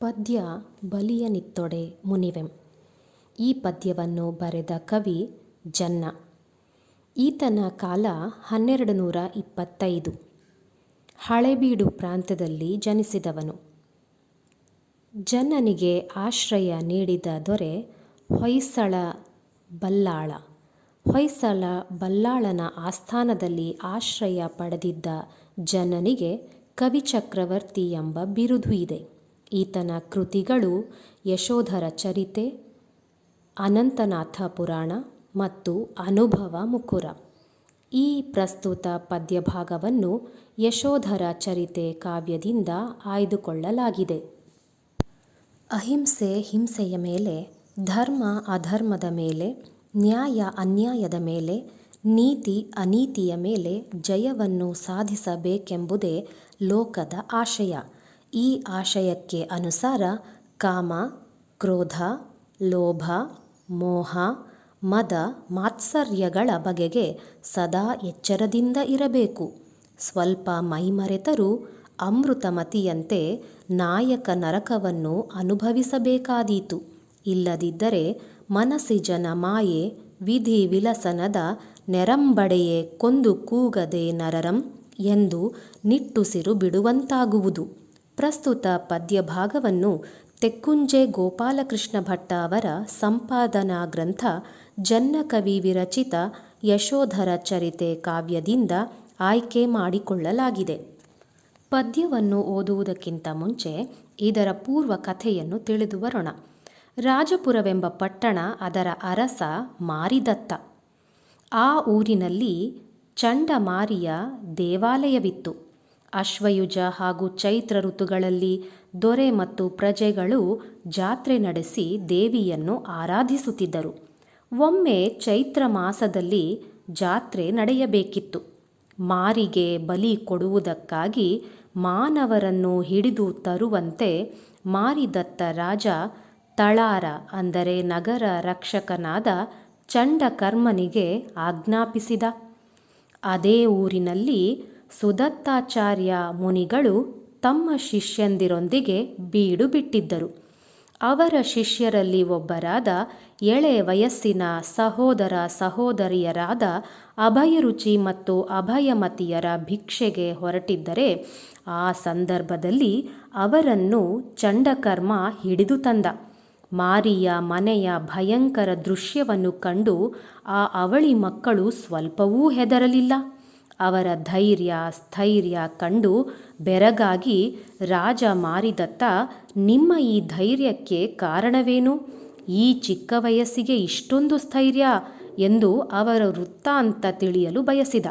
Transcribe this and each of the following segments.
ಪದ್ಯ ಬಲಿಯನಿತ್ತೊಡೆ ಮುನಿವೆಂ. ಈ ಪದ್ಯವನ್ನು ಬರೆದ ಕವಿ ಜನ್ನ. ಈತನ ಕಾಲ ಹನ್ನೆರಡು ನೂರ ಇಪ್ಪತ್ತೈದು ಹಳೆಬೀಡು ಪ್ರಾಂತ್ಯದಲ್ಲಿ ಜನಿಸಿದವನು. ಜನ್ನನಿಗೆ ಆಶ್ರಯ ನೀಡಿದ ದೊರೆ ಹೊಯ್ಸಳ ಬಲ್ಲಾಳ. ಹೊಯ್ಸಳ ಬಲ್ಲಾಳನ ಆಸ್ಥಾನದಲ್ಲಿ ಆಶ್ರಯ ಪಡೆದಿದ್ದ ಜನ್ನನಿಗೆ ಕವಿಚಕ್ರವರ್ತಿ ಎಂಬ ಬಿರುದು ಇದೆ. ಈತನ ಕೃತಿಗಳು ಯಶೋಧರ ಚರಿತೆ, ಅನಂತನಾಥ ಪುರಾಣ ಮತ್ತು ಅನುಭವ ಮುಕುರ. ಈ ಪ್ರಸ್ತುತ ಪದ್ಯಭಾಗವನ್ನು ಯಶೋಧರ ಚರಿತೆ ಕಾವ್ಯದಿಂದ ಆಯ್ದುಕೊಳ್ಳಲಾಗಿದೆ. ಅಹಿಂಸೆ ಹಿಂಸೆಯ ಮೇಲೆ, ಧರ್ಮ ಅಧರ್ಮದ ಮೇಲೆ, ನ್ಯಾಯ ಅನ್ಯಾಯದ ಮೇಲೆ, ನೀತಿ ಅನೀತಿಯ ಮೇಲೆ ಜಯವನ್ನು ಸಾಧಿಸಬೇಕೆಂಬುದೇ ಲೋಕದ ಆಶಯ. ಈ ಆಶಯಕ್ಕೆ ಅನುಸಾರ ಕಾಮ, ಕ್ರೋಧ, ಲೋಭ, ಮೋಹ, ಮದ, ಮಾತ್ಸರ್ಯಗಳ ಬಗೆಗೆ ಸದಾ ಎಚ್ಚರದಿಂದ ಇರಬೇಕು. ಸ್ವಲ್ಪ ಮೈಮರೆತರೂ ಅಮೃತಮತಿಯಂತೆ ನಾಯಕ ನರಕವನ್ನು ಅನುಭವಿಸಬೇಕಾದೀತು. ಇಲ್ಲದಿದ್ದರೆ ಮನಸ್ಸಿಜನ ಮಾಯೆ, ವಿಧಿ ವಿಲಸನದ ನೆರಂಬಡೆಯೇ ಕೊಂದು ಕೂಗದೆ ನರರಂ ಎಂದು ನಿಟ್ಟುಸಿರು ಬಿಡುವಂತಾಗುವುದು. ಪ್ರಸ್ತುತ ಪದ್ಯಭಾಗವನ್ನು ತೆಕ್ಕುಂಜೆ ಗೋಪಾಲಕೃಷ್ಣ ಭಟ್ಟ ಅವರ ಸಂಪಾದನಾ ಗ್ರಂಥ ಜನ್ನಕವಿ ವಿರಚಿತ ಯಶೋಧರ ಚರಿತೆ ಕಾವ್ಯದಿಂದ ಆಯ್ಕೆ ಮಾಡಿಕೊಳ್ಳಲಾಗಿದೆ. ಪದ್ಯವನ್ನು ಓದುವುದಕ್ಕಿಂತ ಮುಂಚೆ ಇದರ ಪೂರ್ವ ಕಥೆಯನ್ನು ತಿಳಿದು ಬರೋಣ. ರಾಜಪುರವೆಂಬ ಪಟ್ಟಣ ಅದರ ಅರಸ ಮಾರಿದತ್ತ. ಆ ಊರಿನಲ್ಲಿ ಚಂಡಮಾರಿಯ ದೇವಾಲಯವಿತ್ತು. ಅಶ್ವಯುಜ ಹಾಗೂ ಚೈತ್ರ ಋತುಗಳಲ್ಲಿ ದೊರೆ ಮತ್ತು ಪ್ರಜೆಗಳು ಜಾತ್ರೆ ನಡೆಸಿ ದೇವಿಯನ್ನು ಆರಾಧಿಸುತ್ತಿದ್ದರು. ಒಮ್ಮೆ ಚೈತ್ರ ಮಾಸದಲ್ಲಿ ಜಾತ್ರೆ ನಡೆಯಬೇಕಿತ್ತು. ಮಾರಿಗೆ ಬಲಿ ಕೊಡುವುದಕ್ಕಾಗಿ ಮಾನವರನ್ನು ಹಿಡಿದು ತರುವಂತೆ ಮಾರಿದತ್ತ ರಾಜ ತಳಾರ ಅಂದರೆ ನಗರ ರಕ್ಷಕನಾದ ಚಂಡಕರ್ಮನಿಗೆ ಆಜ್ಞಾಪಿಸಿದ. ಅದೇ ಊರಿನಲ್ಲಿ ಸುದತ್ತಾಚಾರ್ಯ ಮುನಿಗಳು ತಮ್ಮ ಶಿಷ್ಯಂದಿರೊಂದಿಗೆ ಬೀಡು ಬಿಟ್ಟಿದ್ದರು. ಅವರ ಶಿಷ್ಯರಲ್ಲಿ ಒಬ್ಬರಾದ ಎಳೆ ವಯಸ್ಸಿನ ಸಹೋದರ ಸಹೋದರಿಯರಾದ ಅಭಯರುಚಿ ಮತ್ತು ಅಭಯಮತಿಯರ ಭಿಕ್ಷೆಗೆ ಹೊರಟಿದ್ದರೆ ಆ ಸಂದರ್ಭದಲ್ಲಿ ಅವರನ್ನು ಚಂಡಕರ್ಮ ಹಿಡಿದು ತಂದ. ಮಾರಿಯ ಮನೆಯ ಭಯಂಕರ ದೃಶ್ಯವನ್ನು ಕಂಡು ಆ ಅವಳಿ ಮಕ್ಕಳು ಸ್ವಲ್ಪವೂ ಹೆದರಲಿಲ್ಲ. ಅವರ ಧೈರ್ಯ, ಸ್ಥೈರ್ಯ ಕಂಡು ಬೆರಗಾಗಿ ರಾಜ ಮಾರಿದತ್ತ ನಿಮ್ಮ ಈ ಧೈರ್ಯಕ್ಕೆ ಕಾರಣವೇನು? ಈ ಚಿಕ್ಕ ವಯಸ್ಸಿಗೆ ಇಷ್ಟೊಂದು ಸ್ಥೈರ್ಯ ಎಂದು ಅವರ ವೃತ್ತಾಂತ ತಿಳಿಯಲು ಬಯಸಿದ.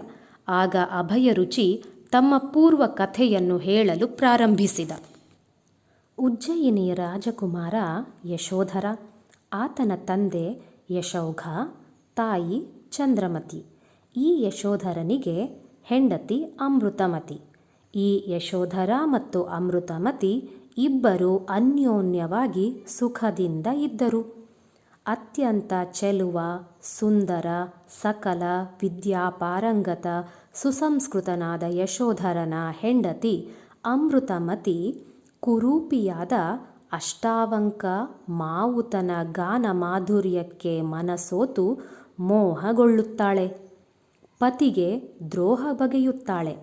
ಆಗ ಅಭಯರುಚಿ ತಮ್ಮ ಪೂರ್ವ ಕಥೆಯನ್ನು ಹೇಳಲು ಪ್ರಾರಂಭಿಸಿದ. ಉಜ್ಜಯಿನಿಯ ರಾಜಕುಮಾರ ಯಶೋಧರ, ಆತನ ತಂದೆ ಯಶೌಘ, ತಾಯಿ ಚಂದ್ರಮತಿ. ಈ ಯಶೋಧರನಿಗೆ ಹೆಂಡತಿ ಅಮೃತಮತಿ. ಈ ಯಶೋಧರ ಮತ್ತು ಅಮೃತಮತಿ ಇಬ್ಬರು ಅನ್ಯೋನ್ಯವಾಗಿ ಸುಖದಿಂದ ಇದ್ದರು. ಅತ್ಯಂತ ಚೆಲುವ, ಸುಂದರ, ಸಕಲ ವಿದ್ಯಾಪಾರಂಗತ, ಸುಸಂಸ್ಕೃತನಾದ ಯಶೋಧರನ ಹೆಂಡತಿ ಅಮೃತಮತಿ ಕುರೂಪಿಯಾದ ಅಷ್ಟಾವಂಕ ಮಾವುತನ ಗಾನ ಮಾಧುರ್ಯಕ್ಕೆ ಮನಸೋತು ಮೋಹಗೊಳ್ಳುತ್ತಾಳೆ. ಪತಿಗೆ ದ್ರೋಹ ಬಗೆಯುತ್ತಾಳೆ.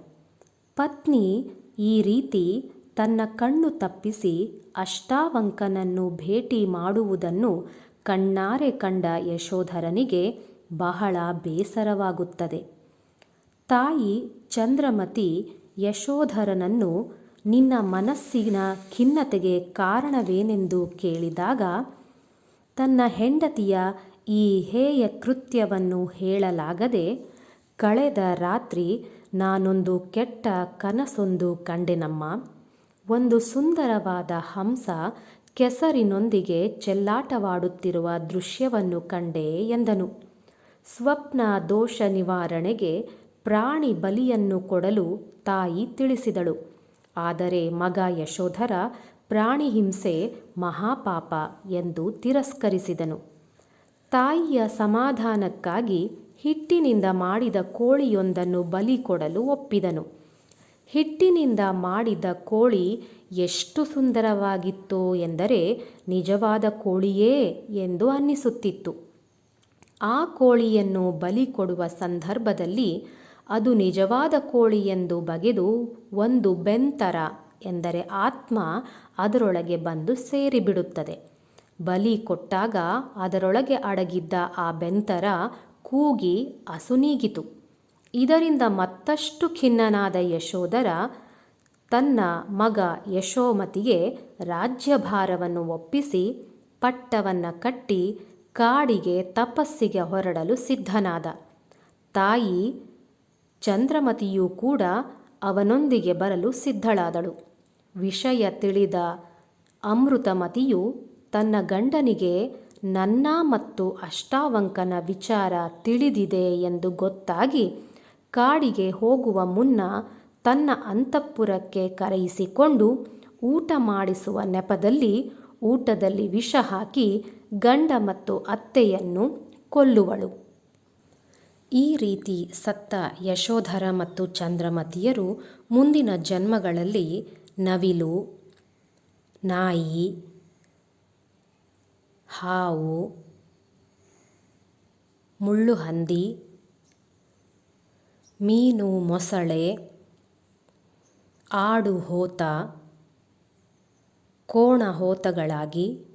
ಪತ್ನಿ ಈ ರೀತಿ ತನ್ನ ಕಣ್ಣು ತಪ್ಪಿಸಿ ಅಷ್ಟಾವಂಕನನ್ನು ಭೇಟಿ ಮಾಡುವುದನ್ನು ಕಣ್ಣಾರೆ ಕಂಡ ಯಶೋಧರನಿಗೆ ಬಹಳ ಬೇಸರವಾಗುತ್ತದೆ. ತಾಯಿ ಚಂದ್ರಮತಿ ಯಶೋಧರನನ್ನು ನಿನ್ನ ಮನಸ್ಸಿನ ಖಿನ್ನತೆಗೆ ಕಾರಣವೇನೆಂದು ಕೇಳಿದಾಗ ತನ್ನ ಹೆಂಡತಿಯ ಈ ಹೇಯ ಕೃತ್ಯವನ್ನು ಹೇಳಲಾಗದೆ ಕಳೆದ ರಾತ್ರಿ ನಾನೊಂದು ಕೆಟ್ಟ ಕನಸೊಂದು ಕಂಡೆನಮ್ಮ. ಒಂದು ಸುಂದರವಾದ ಹಂಸ ಕೆಸರಿನೊಂದಿಗೆ ಚೆಲ್ಲಾಟವಾಡುತ್ತಿರುವ ದೃಶ್ಯವನ್ನು ಕಂಡೆ ಎಂದನು. ಸ್ವಪ್ನ ದೋಷ ನಿವಾರಣೆಗೆ ಪ್ರಾಣಿ ಬಲಿಯನ್ನು ಕೊಡಲು ತಾಯಿ ತಿಳಿಸಿದಳು. ಆದರೆ ಮಗ ಯಶೋಧರ ಪ್ರಾಣಿ ಹಿಂಸೆ ಮಹಾಪಾಪ ಎಂದು ತಿರಸ್ಕರಿಸಿದನು. ತಾಯಿಯ ಸಮಾಧಾನಕ್ಕಾಗಿ ಹಿಟ್ಟಿನಿಂದ ಮಾಡಿದ ಕೋಳಿಯೊಂದನ್ನು ಬಲಿ ಕೊಡಲು ಒಪ್ಪಿದನು. ಹಿಟ್ಟಿನಿಂದ ಮಾಡಿದ ಕೋಳಿ ಎಷ್ಟು ಸುಂದರವಾಗಿತ್ತು ಎಂದರೆ ನಿಜವಾದ ಕೋಳಿಯೇ ಎಂದು ಅನ್ನಿಸುತ್ತಿತ್ತು. ಆ ಕೋಳಿಯನ್ನು ಬಲಿ ಕೊಡುವ ಸಂದರ್ಭದಲ್ಲಿ ಅದು ನಿಜವಾದ ಕೋಳಿ ಎಂದು ಬಗೆದು ಒಂದು ಬೆಂತರ ಎಂದರೆ ಆತ್ಮ ಅದರೊಳಗೆ ಬಂದು ಸೇರಿಬಿಡುತ್ತದೆ. ಬಲಿ ಕೊಟ್ಟಾಗ ಅದರೊಳಗೆ ಅಡಗಿದ್ದ ಆ ಬೆಂತರ ಕೂಗಿ ಅಸುನೀಗಿತು ಇದರಿಂದ ಮತ್ತಷ್ಟು ಖಿನ್ನನಾದ ಯಶೋಧರ ತನ್ನ ಮಗ ಯಶೋಮತಿಗೆ ರಾಜ್ಯಭಾರವನ್ನು ಒಪ್ಪಿಸಿ ಪಟ್ಟವನ್ನು ಕಟ್ಟಿ ಕಾಡಿಗೆ ತಪಸ್ಸಿಗೆ ಹೊರಡಲು ಸಿದ್ಧನಾದ. ತಾಯಿ ಚಂದ್ರಮತಿಯೂ ಕೂಡ ಅವನೊಂದಿಗೆ ಬರಲು ಸಿದ್ಧಳಾದಳು. ವಿಷಯ ತಿಳಿದ ಅಮೃತಮತಿಯು ತನ್ನ ಗಂಡನಿಗೆ ನನ್ನ ಮತ್ತು ಅಷ್ಟಾವಂಕನ ವಿಚಾರ ತಿಳಿದಿದೆ ಎಂದು ಗೊತ್ತಾಗಿ ಕಾಡಿಗೆ ಹೋಗುವ ಮುನ್ನ ತನ್ನ ಅಂತಃಪುರಕ್ಕೆ ಕರೆಯಿಸಿಕೊಂಡು ಊಟ ಮಾಡಿಸುವ ನೆಪದಲ್ಲಿ ಊಟದಲ್ಲಿ ವಿಷ ಹಾಕಿ ಗಂಡ ಮತ್ತು ಅತ್ತೆಯನ್ನು ಕೊಲ್ಲುವಳು. ಈ ರೀತಿ ಸತ್ತ ಯಶೋಧರ ಮತ್ತು ಚಂದ್ರಮತಿಯರು ಮುಂದಿನ ಜನ್ಮಗಳಲ್ಲಿ ನವಿಲು, ನಾಯಿ ಹಾವು ಮುಳ್ಳುಹಂದಿ ಮೀನು ಮೊಸಳೆ, ಆಡು ಹೋತ, ಕೋಣ ಹೋತಗಳಾಗಿ,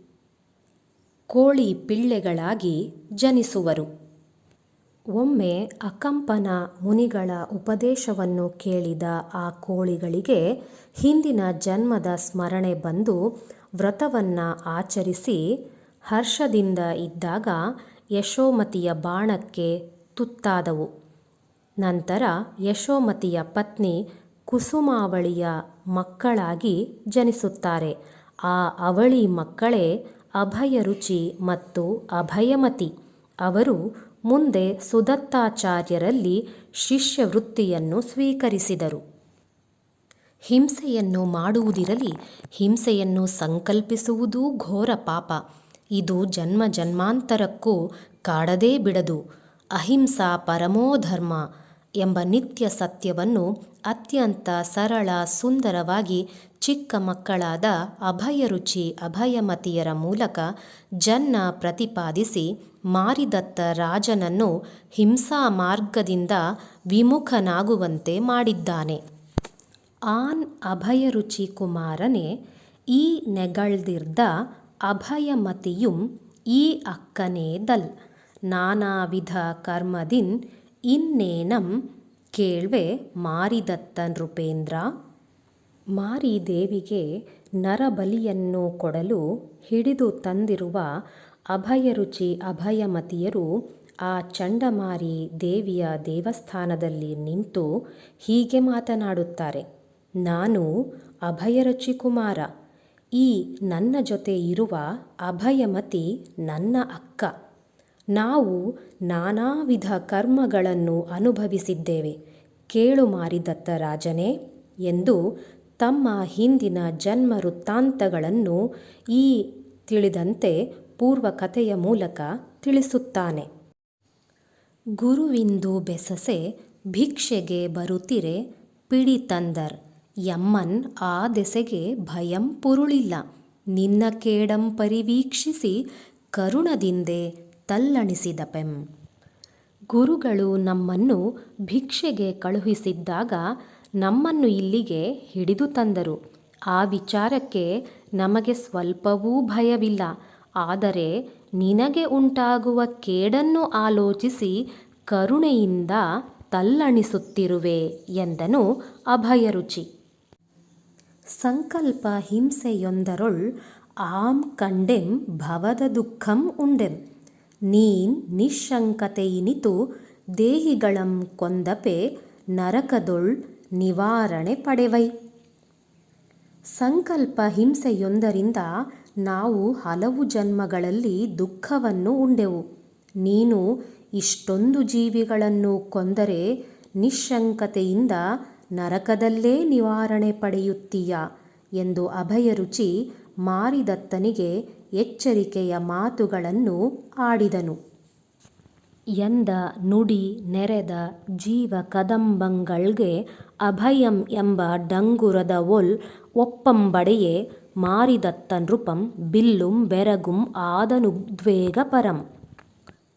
ಕೋಳಿ ಪಿಳ್ಳೆಗಳಾಗಿ ಜನಿಸುವರು. ಒಮ್ಮೆ ಅಕಂಪನ ಮುನಿಗಳ ಉಪದೇಶವನ್ನು ಕೇಳಿದ ಆ ಕೋಳಿಗಳಿಗೆ ಹಿಂದಿನ ಜನ್ಮದ ಸ್ಮರಣೆ ಬಂದು ವ್ರತವನ್ನು ಆಚರಿಸಿ ಹರ್ಷದಿಂದ ಇದ್ದಾಗ ಯಶೋಮತಿಯ ಬಾಣಕ್ಕೆ ತುತ್ತಾದವು. ನಂತರ ಯಶೋಮತಿಯ ಪತ್ನಿ ಕುಸುಮಾವಳಿಯ ಮಕ್ಕಳಾಗಿ ಜನಿಸುತ್ತಾರೆ. ಆ ಅವಳಿ ಮಕ್ಕಳೇ ಅಭಯರುಚಿ ಮತ್ತು ಅಭಯಮತಿ. ಅವರು ಮುಂದೆ ಸುದತ್ತಾಚಾರ್ಯರಲ್ಲಿ ಶಿಷ್ಯವೃತ್ತಿಯನ್ನು ಸ್ವೀಕರಿಸಿದರು. ಹಿಂಸೆಯನ್ನು ಮಾಡುವುದಿರಲಿ, ಹಿಂಸೆಯನ್ನು ಸಂಕಲ್ಪಿಸುವುದೂ ಘೋರ ಪಾಪ. ಇದು ಜನ್ಮ ಜನ್ಮಾಂತರಕ್ಕೂ ಕಾಡದೇ ಬಿಡದು. ಅಹಿಂಸಾ ಪರಮೋ ಧರ್ಮ ಎಂಬ ನಿತ್ಯ ಸತ್ಯವನ್ನು ಅತ್ಯಂತ ಸರಳ ಸುಂದರವಾಗಿ ಚಿಕ್ಕ ಮಕ್ಕಳಾದ ಅಭಯರುಚಿ ಅಭಯಮತಿಯರ ಮೂಲಕ ಜನ್ನ ಪ್ರತಿಪಾದಿಸಿ ಮಾರಿದತ್ತ ರಾಜನನ್ನು ಹಿಂಸಾ ಮಾರ್ಗದಿಂದ ವಿಮುಖನಾಗುವಂತೆ ಮಾಡಿದ್ದಾನೆ. ಆನ್ ಅಭಯರುಚಿ ಕುಮಾರನೇ, ಈ ನೆಗಳ್ದಿರ್ದ ಅಭಯಮತಿಯುಂ ಈ ಅಕ್ಕನೇದಲ್ ನಾನಾವಿಧ ಕರ್ಮದಿನ್ ಇನ್ನೇನಂ ಕೇಳ್ವೆ ಮಾರಿದತ್ತ ನೃಪೇಂದ್ರ. ಮಾರಿದೇವಿಗೆ ನರಬಲಿಯನ್ನು ಕೊಡಲು ಹಿಡಿದು ತಂದಿರುವ ಅಭಯರುಚಿ ಅಭಯಮತಿಯರು ಆ ಚಂಡಮಾರಿ ದೇವಿಯ ದೇವಸ್ಥಾನದಲ್ಲಿ ನಿಂತು ಹೀಗೆ ಮಾತನಾಡುತ್ತಾರೆ. ನಾನು ಅಭಯರುಚಿ ಕುಮಾರ ಈ ನನ್ನ ಜೊತೆ ಇರುವ ಅಭಯಮತಿ ನನ್ನ ಅಕ್ಕ. ನಾವು ನಾನಾ ವಿಧ ಕರ್ಮಗಳನ್ನು ಅನುಭವಿಸಿದ್ದೇವೆ. ಕೇಳು ಮಾರಿದತ್ತ ರಾಜನೇ ಎಂದು ತಮ್ಮ ಹಿಂದಿನ ಜನ್ಮ ವೃತ್ತಾಂತಗಳನ್ನು ಈ ತಿಳಿದಂತೆ ಪೂರ್ವಕಥೆಯ ಮೂಲಕ ತಿಳಿಸುತ್ತಾನೆ. ಗುರುವಿಂದು ಬೆಸಸೆ ಭಿಕ್ಷೆಗೆ ಬರುತ್ತಿರೆ ಪಿಡಿ ಯಮ್ಮನ್ ಆ ದೆಸೆಗೆ ಭಯಂ ಪುರುಳಿಲ್ಲ. ನಿನ್ನ ಕೇಡಂ ಪರಿವೀಕ್ಷಿಸಿ ಕರುಣದಿಂದೆ ತಲ್ಲಣಿಸಿದಪೆಂ ಗುರುಗಳು ನಮ್ಮನ್ನು ಭಿಕ್ಷೆಗೆ ಕಳುಹಿಸಿದ್ದಾಗ ನಮ್ಮನ್ನು ಇಲ್ಲಿಗೆ ಹಿಡಿದು ತಂದರು. ಆ ವಿಚಾರಕ್ಕೆ ನಮಗೆ ಸ್ವಲ್ಪವೂ ಭಯವಿಲ್ಲ. ಆದರೆ ನಿನಗೆ ಉಂಟಾಗುವ ಕೇಡನ್ನು ಆಲೋಚಿಸಿ ಕರುಣೆಯಿಂದ ತಲ್ಲಣಿಸುತ್ತಿರುವೆ ಎಂದನು ಅಭಯರುಚಿ. ಸಂಕಲ್ಪ ಹಿಂಸೆಯೊಂದರೊಳ್ ಆಂ ಕಂಡೆಂ ಭವದ ದುಃಖಂ ಉಂಡೆಂ. ನೀನ್ ನಿಶ್ಶಂಕತೆಯಿನಿತು ದೇಹಿಗಳಂ ಕೊಂದಪೆ ನರಕದೊಳ್ ನಿವಾರಣೆ ಪಡೆವೈ. ಸಂಕಲ್ಪ ಹಿಂಸೆಯೊಂದರಿಂದ ನಾವು ಹಲವು ಜನ್ಮಗಳಲ್ಲಿ ದುಃಖವನ್ನು ಉಂಡೆವು. ನೀನು ಇಷ್ಟೊಂದು ಜೀವಿಗಳನ್ನು ಕೊಂದರೆ ನಿಶ್ಶಂಕತೆಯಿಂದ ನರಕದಲ್ಲೇ ನಿವಾರಣೆ ಪಡೆಯುತ್ತೀಯ ಎಂದು ಅಭಯರುಚಿ ಮಾರಿದತ್ತನಿಗೆ ಎಚ್ಚರಿಕೆಯ ಮಾತುಗಳನ್ನು ಆಡಿದನು. ಎಂದ ನುಡಿ ನೆರೆದ ಜೀವ ಕದಂಬಂಗಳ್ಗೆ ಅಭಯಂ ಎಂಬ ಡಂಗುರದ ಒಲ್ ಒಪ್ಪಂಬಡೆಯೇ ನೃಪಂ ಬಿಲ್ಲುಂ ಬೆರಗುಂ ಆದನುದ್ವೇಗ ಪರಂ.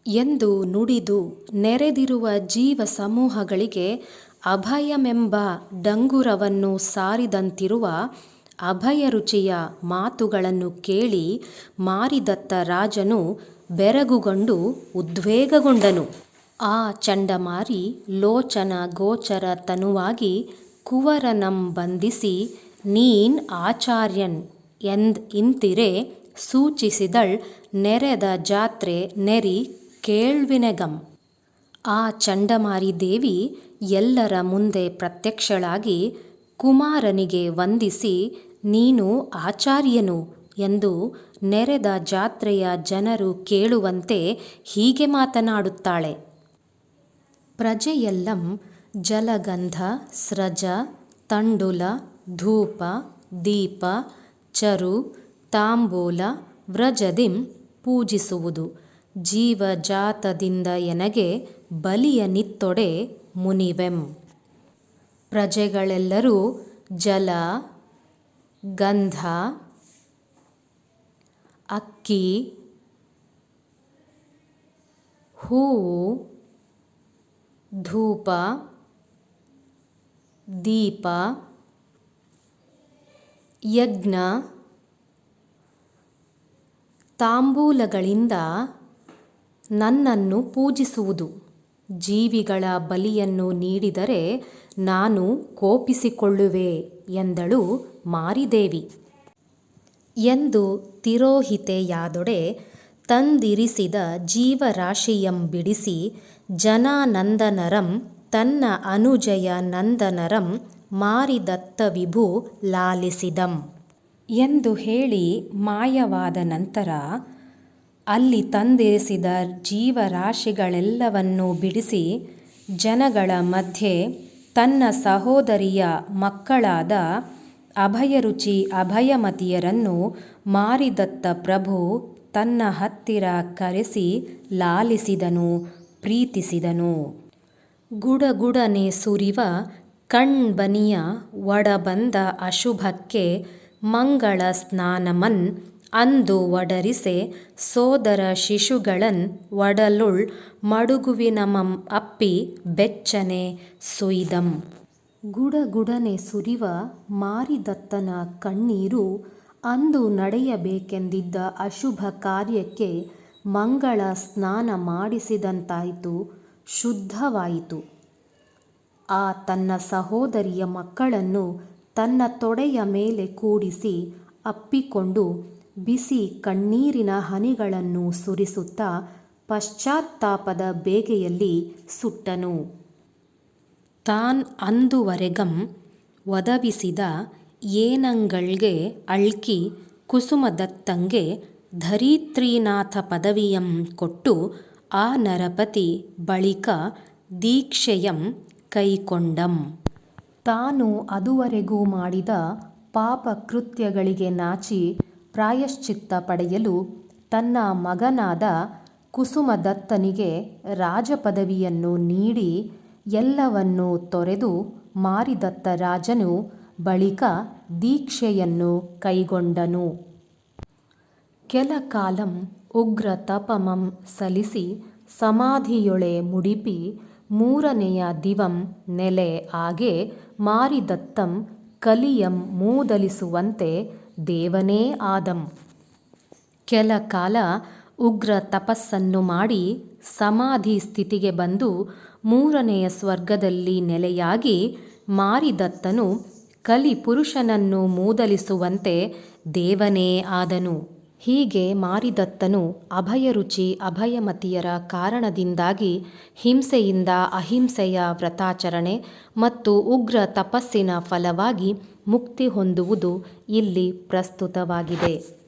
ಎಂದು ನುಡಿದು ನೆರೆದಿರುವ ಜೀವ ಸಮೂಹಗಳಿಗೆ ಅಭಯಮೆಂಬ ಡಂಗುರವನ್ನು ಸಾರಿದಂತಿರುವ ಅಭಯರುಚಿಯ ಮಾತುಗಳನ್ನು ಕೇಳಿ ಮಾರಿದತ್ತ ರಾಜನು ಬೆರಗುಗೊಂಡು ಉದ್ವೇಗಗೊಂಡನು. ಆ ಚಂಡಮಾರಿ ಲೋಚನ ಗೋಚರ ತನುವಾಗಿ ಕುವರನಂ ಬಂಧಿಸಿ, ನೀನ್ ಆಚಾರ್ಯನ್ ಎಂದ್ ಇಂತಿರೆ ಸೂಚಿಸಿದಳ್ ನೆರೆದ ಜಾತ್ರೆ ನೆರಿ ಕೇಳ್ವಿನೆಗಂ. ಆ ಚಂಡಮಾರಿ ದೇವಿ ಎಲ್ಲರ ಮುಂದೆ ಪ್ರತ್ಯಕ್ಷಳಾಗಿ ಕುಮಾರನಿಗೆ ವಂದಿಸಿ, ನೀನು ಆಚಾರ್ಯನು ಎಂದು ನೆರೆದ ಜಾತ್ರೆಯ ಜನರು ಕೇಳುವಂತೆ ಹೀಗೆ ಮಾತನಾಡುತ್ತಾಳೆ. ಪ್ರಜೆಯೆಲ್ಲಂ ಜಲಗಂಧ, ಸ್ರಜ, ತಂಡುಲ, ಧೂಪ, ದೀಪ, ಚರು, ತಾಂಬೂಲ, ವ್ರಜದಿಂ ಪೂಜಿಸುವುದು ಜೀವಜಾತದಿಂದ ಎನಗೆ ಬಲಿಯ ನಿತ್ತೊಡೆ ಮುನಿವೆಂ. ಪ್ರಜೆಗಳೆಲ್ಲರೂ ಜಲ ಗಂಧ ಅಕ್ಕಿ ಹೂವು ಧೂಪ ದೀಪ ಯಜ್ಞ ತಾಂಬೂಲಗಳಿಂದ ನನ್ನನ್ನು ಪೂಜಿಸುವುದು ಜೀವಿಗಳ ಬಲಿಯನ್ನು ನೀಡಿದರೆ ನಾನು ಕೋಪಿಸಿಕೊಳ್ಳುವೆ ಎಂದಳು ಮಾರಿದೇವಿ. ಎಂದು ತಿರೋಹಿತೆಯಾದೊಡೆ ತಂದಿರಿಸಿದ ಜೀವರಾಶಿಯಂ ಬಿಡಿಸಿ ಜನಾನಂದನರಂ ತನ್ನ ಅನುಜಯ ನಂದನರಂ ಮಾರಿದತ್ತವಿಭು ಲಾಲಿಸಿದಂ. ಎಂದು ಹೇಳಿ ಮಾಯವಾದ ನಂತರ ಅಲ್ಲಿ ತಂದಿರಿಸಿದ ಜೀವರಾಶಿಗಳೆಲ್ಲವನ್ನೂ ಬಿಡಿಸಿ ಜನಗಳ ಮಧ್ಯೆ ತನ್ನ ಸಹೋದರಿಯ ಮಕ್ಕಳಾದ ಅಭಯರುಚಿ ಅಭಯಮತಿಯರನ್ನು ಮಾರಿದತ್ತ ಪ್ರಭು ತನ್ನ ಹತ್ತಿರ ಕರೆಸಿ ಲಾಲಿಸಿದನು, ಪ್ರೀತಿಸಿದನು. ಗುಡಗುಡನೆ ಸುರಿವ ಕಣ್ಬನಿಯ ಒಡಬಂದ ಅಶುಭಕ್ಕೆ ಮಂಗಳ ಸ್ನಾನಮನ್ ಅಂದು ಒಡರಿಸೆ ಸೋದರ ಶಿಶುಗಳನ್ ಒಡಲುಳ್ ಮಡುಗುವಿನಮಂ ಅಪ್ಪಿ ಬೆಚ್ಚನೆ ಸುಯಿದಂ ಗುಡಗುಡನೆ ಸುರಿವ ಮಾರಿದತ್ತನ ಕಣ್ಣೀರು ಅಂದು ನಡೆಯಬೇಕೆಂದಿದ್ದ ಅಶುಭ ಕಾರ್ಯಕ್ಕೆ ಮಂಗಳ ಸ್ನಾನ ಮಾಡಿಸಿದಂತಾಯಿತು, ಶುದ್ಧವಾಯಿತು. ಆ ತನ್ನ ಸಹೋದರಿಯ ಮಕ್ಕಳನ್ನು ತನ್ನ ತೊಡೆಯ ಮೇಲೆ ಕೂಡಿಸಿ ಅಪ್ಪಿಕೊಂಡು ಬಿಸಿ ಕಣ್ಣೀರಿನ ಹನಿಗಳನ್ನು ಸುರಿಸುತ್ತಾ ಪಶ್ಚಾತ್ತಾಪದ ಬೇಗೆಯಲ್ಲಿ ಸುಟ್ಟನು. ತಾನ್ ಅಂದುವರೆಗಂ ವದವಿಸಿದ ಏನಂಗಳ್ಗೆ ಅಳ್ಕಿ ಕುಸುಮದತ್ತಂಗೆ ಧರಿತ್ರೀನಾಥ ಪದವಿಯಂ ಕೊಟ್ಟು ಆ ನರಪತಿ ಬಳಿಕ ದೀಕ್ಷೆಯಂ ಕೈಕೊಂಡಂ. ತಾನು ಅದುವರೆಗೂ ಮಾಡಿದ ಪಾಪಕೃತ್ಯಗಳಿಗೆ ನಾಚಿ ಪ್ರಾಯಶ್ಚಿತ್ತ ಪಡೆಯಲು ತನ್ನ ಮಗನಾದ ಕುಸುಮದತ್ತನಿಗೆ ರಾಜಪದವಿಯನ್ನು ನೀಡಿ ಎಲ್ಲವನ್ನೂ ತೊರೆದು ಮಾರಿದತ್ತ ರಾಜನು ಬಳಿಕ ದೀಕ್ಷೆಯನ್ನು ಕೈಗೊಂಡನು. ಕೆಲ ಕಾಲಂ ಉಗ್ರ ತಪಮಂ ಸಲಿಸಿ ಸಮಾಧಿಯೊಳೆ ಮುಡಿಪಿ ಮೂರನೆಯ ದಿವಂ ನೆಲೆ ಆಗೆ ಮಾರಿದತ್ತಂ ಕಲಿಯಂ ಮೂದಲಿಸುವಂತೆ ದೇವನೇ ಆದಂ. ಕೆಲ ಕಾಲ ಉಗ್ರ ತಪಸ್ಸನ್ನು ಮಾಡಿ ಸಮಾಧಿ ಸ್ಥಿತಿಗೆ ಬಂದು ಮೂರನೆಯ ಸ್ವರ್ಗದಲ್ಲಿ ನೆಲೆಯಾಗಿ ಮಾರಿದತ್ತನು ಕಲಿ ಪುರುಷನನ್ನು ಮೂದಲಿಸುವಂತೆ ದೇವನೇ ಆದನು. ಹೀಗೆ ಮಾರಿದತ್ತನು ಅಭಯರುಚಿ ಅಭಯಮತಿಯರ ಕಾರಣದಿಂದಾಗಿ ಹಿಂಸೆಯಿಂದ ಅಹಿಂಸೆಯ ವ್ರತಾಚರಣೆ ಮತ್ತು ಉಗ್ರ ತಪಸ್ಸಿನ ಫಲವಾಗಿ ಮುಕ್ತಿ ಹೊಂದುವುದು ಇಲ್ಲಿ ಪ್ರಸ್ತುತವಾಗಿದೆ.